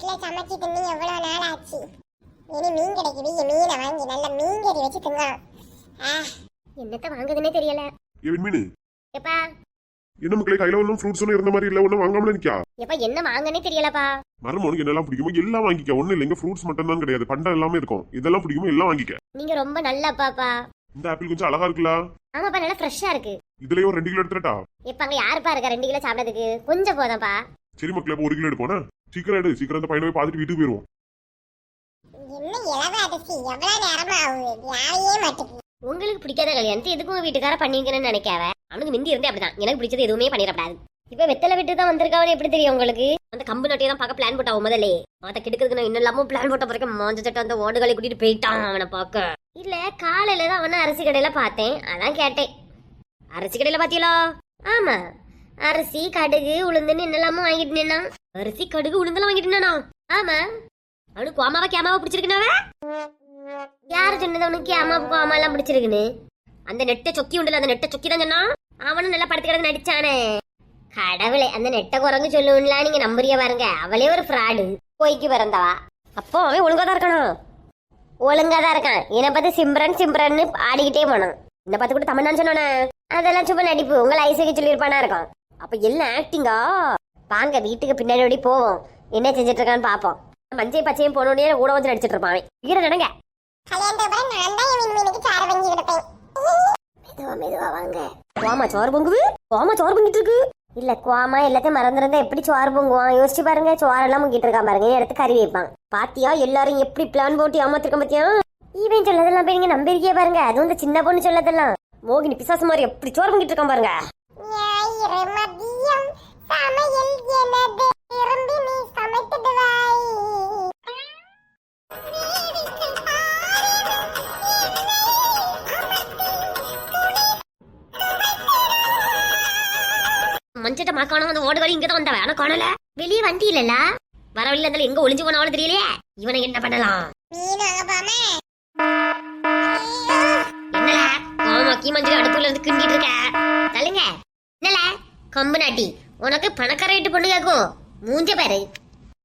வீட்டுல சமைச்சு தின்னு எவ்வளவு நாள் ஆச்சு இனி மீன் கிடைக்குது இங்க மீனை வாங்கி நல்ல மீன் கறி வச்சு திங்கலாம் ஆ என்னத்த வாங்குதுன்னே தெரியல. மீன் எப்பா? என்ன மக்களே கையில ஒன்றும் ஃப்ரூட்ஸ் ஒன்றும் இருந்த மாதிரி இல்ல ஒன்றும் வாங்காமல நிக்கா எப்பா என்ன வாங்கன்னே தெரியலப்பா. மரம் உனக்கு என்னெல்லாம் பிடிக்குமோ எல்லாம் வாங்கிக்க. ஒன்றும் இல்லைங்க ஃப்ரூட்ஸ் மட்டும் தான் கிடையாது பண்டம் எல்லாமே இருக்கும். இதெல்லாம் பிடிக்குமோ எல்லாம் வாங்கிக்க. நீங்க ரொம்ப நல்ல அப்பாப்பா இந்த ஆப்பிள் கொஞ்சம் அழகா இருக்குல்ல? ஆமாப்பா நல்லா ஃப்ரெஷ்ஷா இருக்கு. இதுலயே ஒரு ரெண்டு கிலோ எடுத்துட்டா இப்ப அங்க யாருப்பா இருக்கா ரெண்டு கிலோ சாப்பிடறதுக்கு? கொஞ்சம் போதாப்பா சரி மக்களே ஒரு கிலோ எடுப்போனா சீக்கிரம் எடு சீக்கிரம் அந்த பையனை போய் பார்த்துட்டு வீட்டுக்கு போயிருவோம். உங்களுக்கு பிடிக்காத கல்யாணத்தை எதுக்கும் உங்க வீட்டுக்கார பண்ணிக்கணும்னு நினைக்காவ அவனுக்கு மிந்தி இருந்தே அப்படிதான். எனக்கு பிடிச்சது எதுவுமே பண்ணிடக்கூடாது இப்ப வெத்தலை விட்டு தான் வந்திருக்காவனு எப்படி தெரியும் உங்களுக்கு? அந்த கம்பு நட்டையை தான் பார்க்க பிளான் போட்டாவும் முதல்லே மத்த கெடுக்கிறதுக்கு நான் இன்னும் இல்லாம பிளான் போட்ட பிறகு மாஞ்ச சட்டை அந்த ஓடுகளை கூட்டிட்டு போயிட்டான் அவனை பார்க்க. இல்ல காலையில தான் அவனை அரிசி கடையில பார்த்தேன். அதான் கேட்டேன். அரிசி கடையில பாத்தீங்களா? ஆமா. அரிசி கடுகு உளுந்துன்னு என்னெல்லாமோ வாங்கிட்டு நின்னான். அரிசி கடுகு உளுந்தெல்லாம் வாங்கிட்டு ஆமா. அவனுக்கு கோமாவா கேமாவா பிடிச்சிருக்குனாவ? யாரு சொன்னது அவனுக்கு கேமாவு கோமா எல்லாம் பிடிச்சிருக்குன்னு? அந்த நெட்டை சொக்கி உண்டுல அந்த நெட்டை சொக்கி தான் சொன்னான். அவனும் நல்லா படுத்து கிடந்து நடிச்சானே. கடவுளே அந்த நெட்டை குரங்கு சொல்லுவீங்களா நீங்க நம்புறிய பாருங்க. அவளே ஒரு ஃப்ராடு போய்க்கு பிறந்தவா. அப்போ அவன் ஒழுங்கா தான் இருக்கணும். ஒழுங்கா தான் இருக்கான். என்னை பார்த்து சிம்ரன் சிம்ரன்னு ஆடிக்கிட்டே போனான். இந்த பார்த்து கூட தமிழ்நாடு சொன்னானே? அதெல்லாம் சும்மா நடிப்பு. உங்களை ஐசிக்கு சொல்லியிருப்பானா இருக்கும். அப்ப எல்லாம் ஆக்டிங்கா வாங்க வீட்டுக்கு பின்னாடி ஓடி போவோம். என்ன செஞ்சுட்டு இருக்கான்னு பாப்போம். மஞ்சள் பச்சையும் போனோடனே கூட வந்து நடிச்சிட்டு இருப்பான் வீர நடங்க. மெதுவா மெதுவா வாங்க. கோமா சோறு பொங்குது? கோமா சோறு பொங்கிட்டு இருக்கு இல்ல கோமா எல்லாத்தையும் மறந்துருந்தா எப்படி சோறு பொங்குவான்? யோசிச்சு பாருங்க சோறு எல்லாம் முங்கிட்டு இருக்கான் பாருங்க எடுத்து கறி வைப்பான். பாத்தியா எல்லாரும் எப்படி பிளான் போட்டு ஏமாத்திருக்க பாத்தியா? ஈவன் சொல்லதெல்லாம் போய் நீங்க நம்பிருக்கே பாருங்க. அதுவும் இந்த சின்ன பொண்ணு சொல்லதெல்லாம் மோகினி பிசாசு மாதிரி எப்படி சோறு பொங்கிட்டு இருக்கான் பாருங்க. மாக்கானோ அந்த ஓடுகாலி இங்க தான் வந்தவன். ஆனா காணல. வெளியே வண்டி இல்லல வர வழியில இருந்தாலும் எங்க ஒளிஞ்சு போனாலும் தெரியலையே. இவனை என்ன பண்ணலாம்? என்னல? ஆமா கீ மஞ்சள் அடுப்புல இருந்து கிண்டிட்டு இருக்க. தள்ளுங்க. என்னல? கம்பு நாட்டி. உனக்கு பணக்கார வீட்டு பொண்ணு கேக்கும். மூஞ்ச பாரு.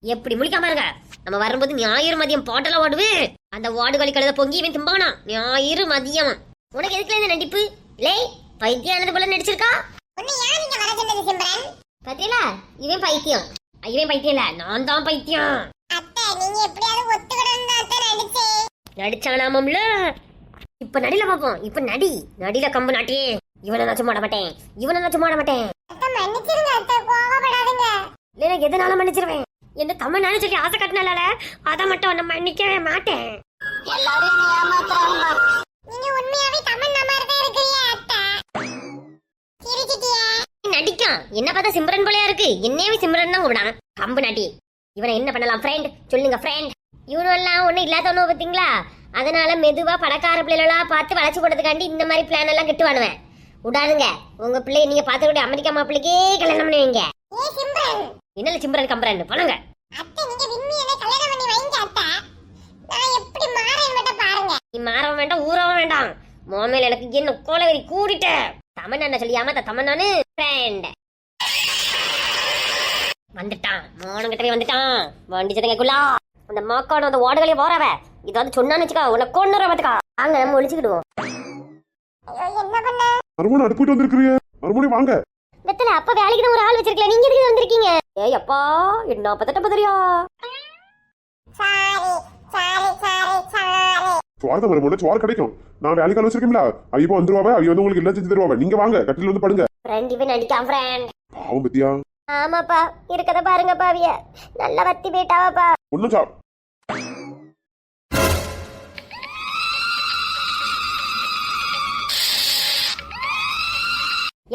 எப்படி முழிக்காம இருக்க? நம்ம வரும்போது ஞாயிறு மதியம் பாட்டெல்லாம் ஓடுவு அந்த ஓடுகளி கழுத பொங்கி இவன் திம்பானா? ஞாயிறு மதியம். உனக்கு எதுக்குல இந்த நடிப்பு? லே பைத்தியானது போல நடிச்சிருக்கா? பாத்தீங்களா? இவன் பைத்தியம். இவன் பைத்தியம் இல்ல நான் தான் பைத்தியம். நடிச்சானாமம்ல? இப்ப நடில பாப்போம். இப்ப நடி. நடில கம்பு நாட்டி இவனை நான் சும்மா மாட்டேன். இவனை நான் சும்மா மாட்டேன். இல்ல நான் எதனால மன்னிச்சிருவேன்? என்ன தமிழ் சொல்லி ஆசை கட்டினால அதை மட்டும் நம்ம மன்னிக்கவே மாட்டேன். எல்லாரும் ஏமாத்துறாங்க. நீங்க உண்மையாவே தமிழ் தான் இருக்கிறீங்க அத்தை. சிரிச்சிட்டியா. நடிக்கான் என்ன பார்த்தா சிம்ரன் போலயா இருக்கு? என்னையவே சிம்ரன் தான் கூப்பிடான் கம்பு நாட்டி இவனை என்ன பண்ணலாம்? ஃப்ரெண்ட் சொல்லுங்க ஃப்ரெண்ட் இவனெல்லாம் ஒண்ணு இல்லாதவனோ பாத்தீங்களா அதனால மெதுவா பணக்கார பிள்ளைகளா பார்த்து வளைச்சு போடுறதுக்காண்டி இந்த மாதிரி பிளான் எல்லாம் கட்டுவானுவேன். விடாதுங்க உங்க பிள்ளைய நீங்க பார்த்துக்கிட்டு அமெரிக்கா மாப்பிள்ளைக்கே கல்யாணம் பண்ணுவீங்க என்னல சிம்ரன். கம்பரன்? பண்ணுங்க நீ மாறவும் வேண்டாம் ஊறவும் வேண்டாம். மோமேல எனக்கு என்ன கோலவெறி கூடிட்ட தமன்னா சொல்லி ஏமாத்த தமன்னானு ஃப்ரெண்ட் வந்துட்டான். மோனங்கிட்டவே வந்துட்டான். வண்டி சதங்கக்குள்ளா அந்த மாக்கான அந்த ஓடுகளே போறவ இது வந்து சொன்னான்னு வச்சுக்கா உன்னை கொண்டு வரத்துக்கா வாங்க நம்ம ஒழிச்சுக்கிடுவோம் அடுப்பிட்டு வாங்க. வெத்தல அப்ப வேலைக்கு தான் ஒரு ஆள் வச்சிருக்கல. நீங்க எதுக்கு வந்திருக்கீங்க? ஏய் அப்பா என்ன பதட்ட பதறியா? Sorry sorry. சுவார்த்த மறுமணம் சுவார் கிடைக்கும். நான் வேலைக்கால வச்சிருக்கேன்ல. ஐயோ வந்துருவாவ? ஐயோ வந்து உங்களுக்கு எல்லாம் செஞ்சு தருவாங்க நீங்க வாங்க கட்டில வந்து படுங்க. ஃப்ரெண்ட் பாவம் பத்தியா? ஆமாப்பா இருக்கத பாருங்க பாவிய. நல்ல வத்தி போயிட்டாவாப்பா. ஒன்னும் சா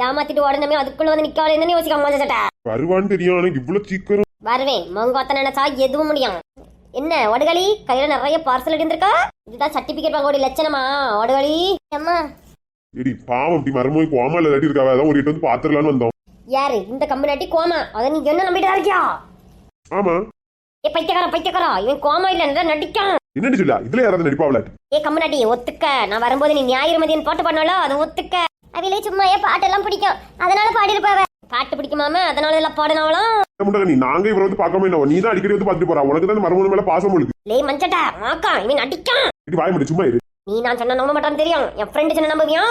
ஏமாத்திட்டு உடனே அதுக்குள்ள வந்து நிக்காலே என்ன யோசிக்க மோச சட்டை வருவான்னு தெரியும் இவ்வளவு சீக்கிரம் வருவேன். மொங்கோத்த நினைச்சா எதுவும் முடியும். என்ன ஒடுகளி கையில நிறைய பார்சல் இருந்திருக்கா இதுதான் சர்டிபிகேட் வாங்க லட்சணமா ஒடுகளி அம்மா. எடி பாவம் இப்படி மறுமொழி கோமா இல்லாட்டி இருக்காவ? அதான் ஒரு எட்டு வந்து பாத்துடலான்னு வந்தோம். யாரு? இந்த கம்பெனி கோமா. அதை நீ என்ன நம்பிட்டு தான் இருக்கியா? ஆமா. ஏ பைத்தியக்காரா பைத்தியக்காரா? இவன் கோமா இல்ல நடிக்கான். என்னடி சொல்லா இதுல யாராவது நடிப்பாவல ஏ கம்பனாட்டி ஒத்துக்க. நான் வரும்போது நீ ஞாயிறு மதியம் பாட்டு பண்ணாலோ அது ஒத்துக்க. அவிலே சும்மா ஏன் பாட்டெல்லாம் பிடிக்கும்? அதனால பாடியிருப்பாவ. பாட்டு பிடிக்குமாம அதனால எல்லாம் பாடினாவலாம் முண்டகனி நாங்க இவரை வந்து பார்க்காம என்ன? நீ தான் அடிக்கடி வந்து பார்த்துட்டு போறா. உனக்கு தான் மறுமணம் மேல பாசம் இருக்கு. லே மஞ்சட்டா மாக்கா இவன் அடிக்கான் இப்படி வாய முடியும் சும்மா இரு. நீ நான் சொன்ன நம்ப மாட்டான்னு தெரியும். என் ஃப்ரெண்டு சொன்ன நம்புவியா?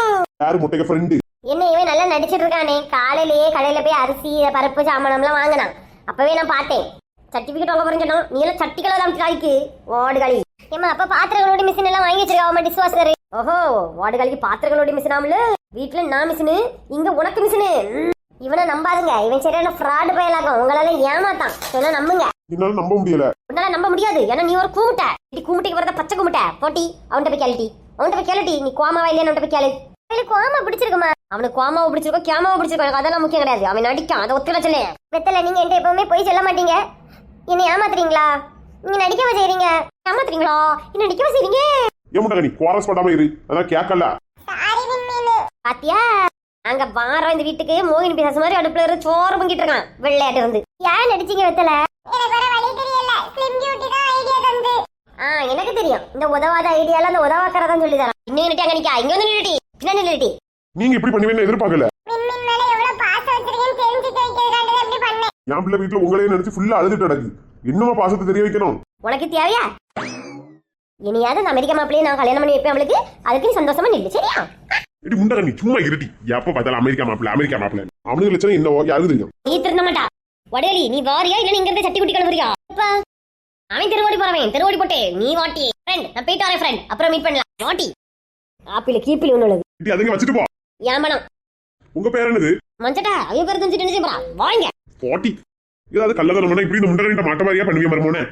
யாரு? முட்டைக்க ஃப்ரெண்டு என்ன இவன் நல்லா நடிச்சிட்டு இருக்கானே. காலையிலேயே கடையில போய் அரிசி பருப்பு சாமானம்லாம் வாங்கினான். அப்பவே நான் பார்த்தேன். சர்டிபிகேட் வாங்க போறேன்னு சொன்னான். நீ எல்லாம் சட்டிகளை தான் காய்க்கு. வார்டு களி. ஏமா அப்ப பாத்திரங்களோட மிஷின் எல்லாம் வாங்கி வச்சிருக்கா அவன் டிஸ்வாஷர் ஓஹோ வார்டு களிக்கு பாத்திரங்களோட மிஷின் ஆமல வீட்டுல நான் மிஷினு இங்க உனக்கு மிஷினு இவனை நம்பாதுங்க. இவன் சரியான ஃப்ராடு பயலாகும் உங்களால ஏமாத்தான். சொன்னா நம்புங்க. என்னால நம்ப முடியல. உன்னால நம்ப முடியாது. ஏன்னா நீ ஒரு கூமுட்டை. நீ கூமுட்டைக்கு வரத பச்சை கூமுட்டை. போட்டி. அவன்கிட்ட போய் கேளுட்டி அவன்கிட்ட போய் கேளுட்டி நீ கோமாவா இல்லையா? அவன்கிட்ட போய் கேளு. அவனுக்கு கோமா பிடிச்சிருக்குமா? அவனுக்கு கோமாவை பிடிச்சிருக்கோ? கேமாவை பிடிச்சிருக்கோ? எனக்கு அதெல்லாம் முக்கியம் கிடையாது. அவன் நடிக்கான். அதை ஒத்துக்கிட சொல்லு வெத்தல நீங்க என்கிட்ட எப்பவுமே போய் சொல்ல மாட்டீங்க. என்னை ஏமாத்துறீங்களா? நீங்க நடிக்கவா செய்றீங்க? ஏமாத்துறீங்களா? என்ன நடிக்கவா செய்றீங்க? ஏன் முண்டகனி குவாரஸ் படாம இரு. அதான் கேட்கல. பாத்தியா? அங்க வாரம் இந்த வீட்டுக்கு மோகினி பிசாசு மாதிரி அடுப்புல இருந்து சோறு பொங்கிட்டு இருக்கான். வெள்ளையாட்டு இருந்து. ஏன் நடிச்சீங்க வெத்தல? ஆ எனக்கு தெரியும். இந்த உதவாத ஐடியால அந்த உதவாக்கறதான் சொல்லி தரான். இன்னும் நிட்டி அங்க நிக்கா இங்க வந்து நில்லடி பின்னாடி நில்லடி நீங்க இப்படி பண்ணுவீங்கன்னு எதிர்பார்க்கல. என் பிள்ளை வீட்டுல உங்களையும் நினைச்சு ஃபுல்லா அழுதுட்டு நடக்கு இன்னுமா பாசத்தை தெரிய வைக்கணும்? உனக்கு தேவையா? இனியாவது அமெரிக்கா மாப்பிள்ளையை நான் கல்யாணம் பண்ணி வைப்பேன் அவளுக்கு. அதுக்கு நீ சந்தோஷமா நில்லு சரியா? இடி முண்டகனி சும்மா இருட்டி எப்ப பார்த்தாலும் அமெரிக்கா மாப்பிள்ள அமெரிக்கா மாப்பிள்ள. அவனுக்கு லட்சணம் என்னவோ யாருக்கு தெரியும்? நீ திருந்த மாட்டா. வடையலி நீ வாரியா? இல்ல நீங்க இருந்து சட்டி குட்டி கிளம்புறியா அவன் திருவோடி போறவன் திருவோடி போட்டே நீ வாட்டி. ஃப்ரெண்ட் நான் போயிட்டு வரேன் ஃப்ரெண்ட் அப்புறம் மீட் பண்ணலாம். வாட்டி. ஆப்பிள் கீப்பிள் ஒண்ணு உள்ளது. இடி அதுங்க வச்சுட்டு போ. பணம் உங்க பேர் என்னது? மஞ்சட்டா அவங்க பேர் தெரிஞ்சுட்டு என்ன செய்ய வாங்க. போட்டி ஏதாவது கள்ளதனம் பண்ணா இப்படி இந்த முண்டகனிட்ட மாட்ட மாதிரியா பண்ணுவீங்க மருமோனே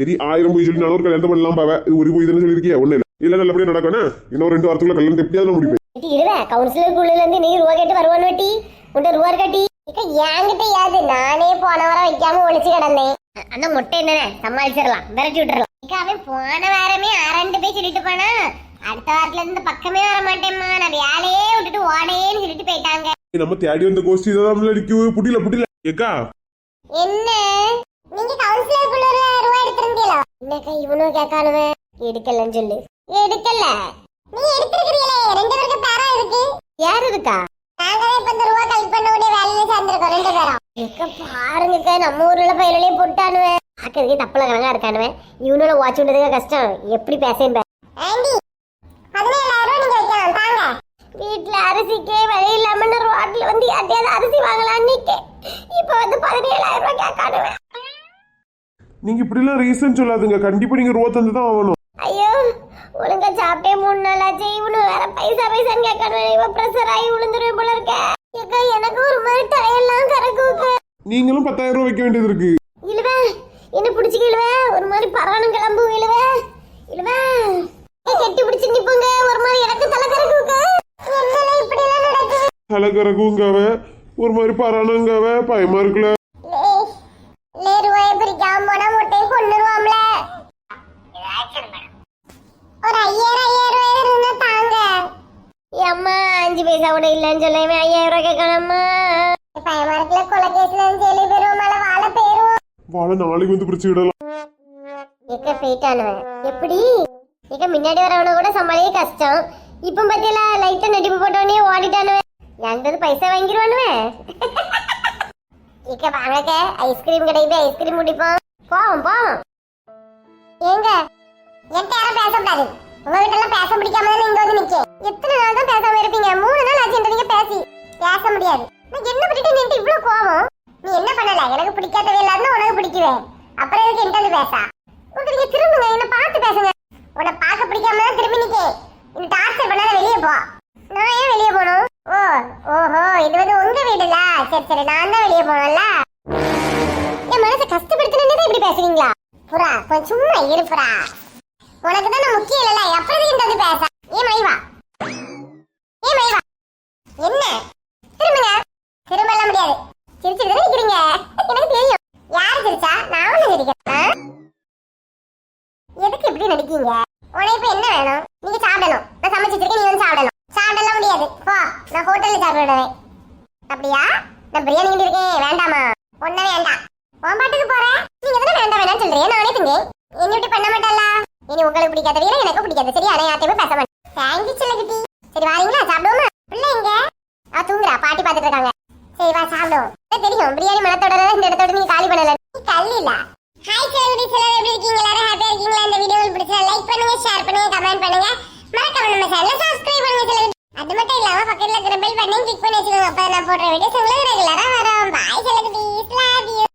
சரி ஆயிரம் போய் சொல்லி நானூறு கல்யாணம் பண்ணலாம் பாவ. இது ஒரு போய் தானே சொல்லியிருக்கியா? ஒண்ணு இல்ல. இல்ல நல்லபடியா நடக்கணும் இன்னும் ரெண்டு வாரத்துக்குள்ள கல்யாணம் எப்படியாவது முடிப்பேன். இருவே கவுன்சிலருக்குள்ள இருந்து நீ ரூபா கேட்டு வருவான் வெட்டி. உன்ட்ட ரூபா கட்டி என்கிட்ட யாது நானே போன வாரம் வைக்காம ஒளிச்சு கிடந்தேன். அண்ணா மொட்டை என்னனே சமாளிச்சிடலாம். விரட்டி விட்டுறலாம். அவன் போன வாரமே அரண்டு போய் சொல்லிட்டு போனா. அடுத்த வாரத்துல இருந்து பக்கமே வர மாட்டேம்மா. நான் வேலையே விட்டுட்டு ஓடையேன்னு சொல்லிட்டு போயிட்டாங்க. நம்ம தேடி வந்த கோஷ்டி தான் புட்டில புட்டில ஏக்கா. என்ன? நீங்க கவுன்சிலருக்குள்ள ரூபா எடுத்திருந்தீங்களா என்னக்கா இவனும் கேட்கானுவே? எடுக்கலன்னு சொல்லு. எடுக்கல. நீ எடுத்திருக்கிறீங்களே ரெண்டு பேருக்கு பேரா இருக்கு. யார் இருக்கா? நாங்களே இப்ப இந்த ரூபா கலெக்ட் பண்ண உடனே வேலையில சேர்ந்திருக்கோம். ரெண்டு பேரும் எக்க பாருங்கக்கா நம்ம ஊர்ல பயிரிலே போட்டானுவே. ஆக்கிறதுக்கு தப்பல கணக்கா இருக்கானுவே. இவனோட வாட்ச் விடுறதுக்கு கஷ்டம். எப்படி பேசேன் ஆண்டி பதினேழாயிரம் ரூபாய் நீங்க வைக்கலாம். தாங்க. வீட்டுல அரிசிக்கே வழி இல்லாம ரோட்ல வந்து யார்ட்டையாவது அரிசி வாங்கலான்னு இப்ப வந்து பதினேழாயிரம் ரூபாய் கேட்கானுவேன் நீங்க இப்படி எல்லாம் ரீசன் சொல்லாதுங்க. கண்டிப்பா நீங்க ரூபா தந்து தான் ஆகணும். ஐயோ ஒழுங்கா சாப்பிட்டே மூணு நாள் ஆச்சு இவனு வேற பைசா பைசான்னு கேட்கணும் இவன் ப்ரெஷர் ஆகி விழுந்துருவேன் போல இருக்க. ஏக்கா எனக்கு ஒரு மாதிரி தலையெல்லாம் கறக்குக்கு நீங்களும் பத்தாயிரம் ரூபாய் வைக்க வேண்டியது இருக்கு. இழுவ என்ன பிடிச்சிக்க இழுவ. ஒரு மாதிரி பரவானும் கிளம்பு இழுவ. இழுவ. கெட்டி பிடிச்சு நிப்போங்க ஒரு மாதிரி எனக்கு தலை எல்லாம் நடக்குது. கலக்கறக்குங்கவ ஒரு மாதிரி பரானங்கவ பயமா இருக்குல்ல. ஐயாயிரம் ஐயாயிரம் ரூபாய் இருந்தா தாங்க. அம்மா அஞ்சு பைசா கூட இல்லைன்னு சொல்ல இவன் ஐயாயிரம் ரூபாய் கேட்கணும்மா. பயமா இருக்குல்ல கொலை கேஸ்ல ஜெயிலு போயிருவோம் மேல வாழ போயிருவோம் வாழை நாளைக்கு வந்து பிரிச்சு விடலாம். எக்க போயிட்டானுவன் எப்படி? எக்க முன்னாடி வரவன கூட சமாளிக்க கஷ்டம். இப்ப பத்தியில லைட்டா நடிப்பு போட்டவனே ஓடிட்டானுவன் என்கிட்ட பைசா வாங்கிடுவானுவன் இக்க வாங்கக்க ஐஸ்கிரீம் கிடைக்குது ஐஸ்கிரீம் குடிப்போம். போவோம் போவோம். ஏங்க என்கிட்ட யாரும் பேசக்கூடாது. உங்ககிட்ட எல்லாம் பேச பிடிக்காம தான் இங்க வந்து நிக்க எத்தனை நாள் தான் பேசாம இருப்பீங்க? மூணு நாள் ஆச்சு நீங்க பேசி. பேச முடியாது. நான் என்ன பண்ணிட்டு நின்று இவ்வளவு கோவம்? நீ என்ன பண்ணல? எனக்கு பிடிக்காதவே இல்லாத உனக்கு பிடிக்குவேன் அப்புறம் எதுக்கு என்கிட்ட வந்து பேசா? உங்களுக்கு நீங்க திரும்புங்க. என்ன பார்த்து பேசுங்க. உன்னை பார்க்க பிடிக்காம தான் திரும்பி நிக்க இந்த டார்ச்சர் பண்ணாத வெளியே போ. நான் ஏன் வெளியே போகணும்? ஓ ஓஹோ இது வந்து உங்க வீடுல. சரி சரி நான் தான் வெளியே போனேன்ல என் மனசை கஷ்டப்படுத்தணுன்னு இப்படி பேசுறீங்களா? புறா கொஞ்சம் சும்மா இருப்புறா புறா. உனக்கு தான் முக்கியம் இல்லைல்ல? அப்புறம் இந்த பேச. ஏ மைவா. ஏ மைவா. என்ன? திரும்புங்க. திரும்பலாம் முடியாது. சிரிச்சிட்டு நிக்கிறீங்க எனக்கு தெரியும். யார் சிரிச்சா? நான் ஒண்ணு சிரிக்கிறேன் எதுக்கு இப்படி நடிக்கீங்க? உனக்கு இப்ப என்ன வேணும்? நீங்க சாப்பிடணும். நான் சமைச்சு வச்சிருக்கேன் நீ வந்து சாப்பிடணும். சாப்பிடலாம் முடியாது. போ நான் ஹோட்டல்ல சாப்பிடுவேன் அப்படியா? நான் பிரியாணி கிண்டி இருக்கேன். வேண்டாமா? ஒண்ணு வேண்டாம். உன் பாட்டுக்கு போறேன் நீங்க தானே வேண்டாம்? வேணாம்னு சொல்றீங்க. நானே திங்க என்ன இப்படி பண்ண மாட்டல்ல இனி உங்களுக்கு பிடிக்காத வீரம் எனக்கு பிடிக்காது. சரி ஆனா யார்ட்டையுமே பேச மாட்டேன். தேங்க்யூ சில்லகிட்டி சரி வாரீங்களா? சாப்பிடுவோமா? பிள்ளை எங்க? ஆ தூங்குறா. பாட்டி பார்த்துட்டு இருக்காங்க. சரி வா சாப்பிடுவோம். தெரியும். பிரியாணி மனத்தோட இந்த இடத்தோட நீங்க காலி பண்ணல. நீ கல் இல்ல. ஹாய் செலிபிரிட்டி சிலர் எப்படி இருக்கீங்க? எல்லாரும் ஹாப்பியா இருக்கீங்களா? இந்த வீடியோ உங்களுக்கு பிடிச்சா லைக் பண்ணுங்க ஷேர் பண்ணுங்க கமெண்ட் பண்ணுங்க. மறக்காம நம்ம சேனலை சப்ஸ்கிரைப் பண்ணுங்க செலிபிரிட்டி அது மட்டும் இல்லாம பக்கத்துல இருக்கிற பெல் பட்டனையும் கிளிக் பண்ணி வச்சுக்கோங்க. அப்ப நான் போடுற வீடியோஸ் உங்களுக்கு ரெகுலரா வரும். பாய் செலிபிரிட்டி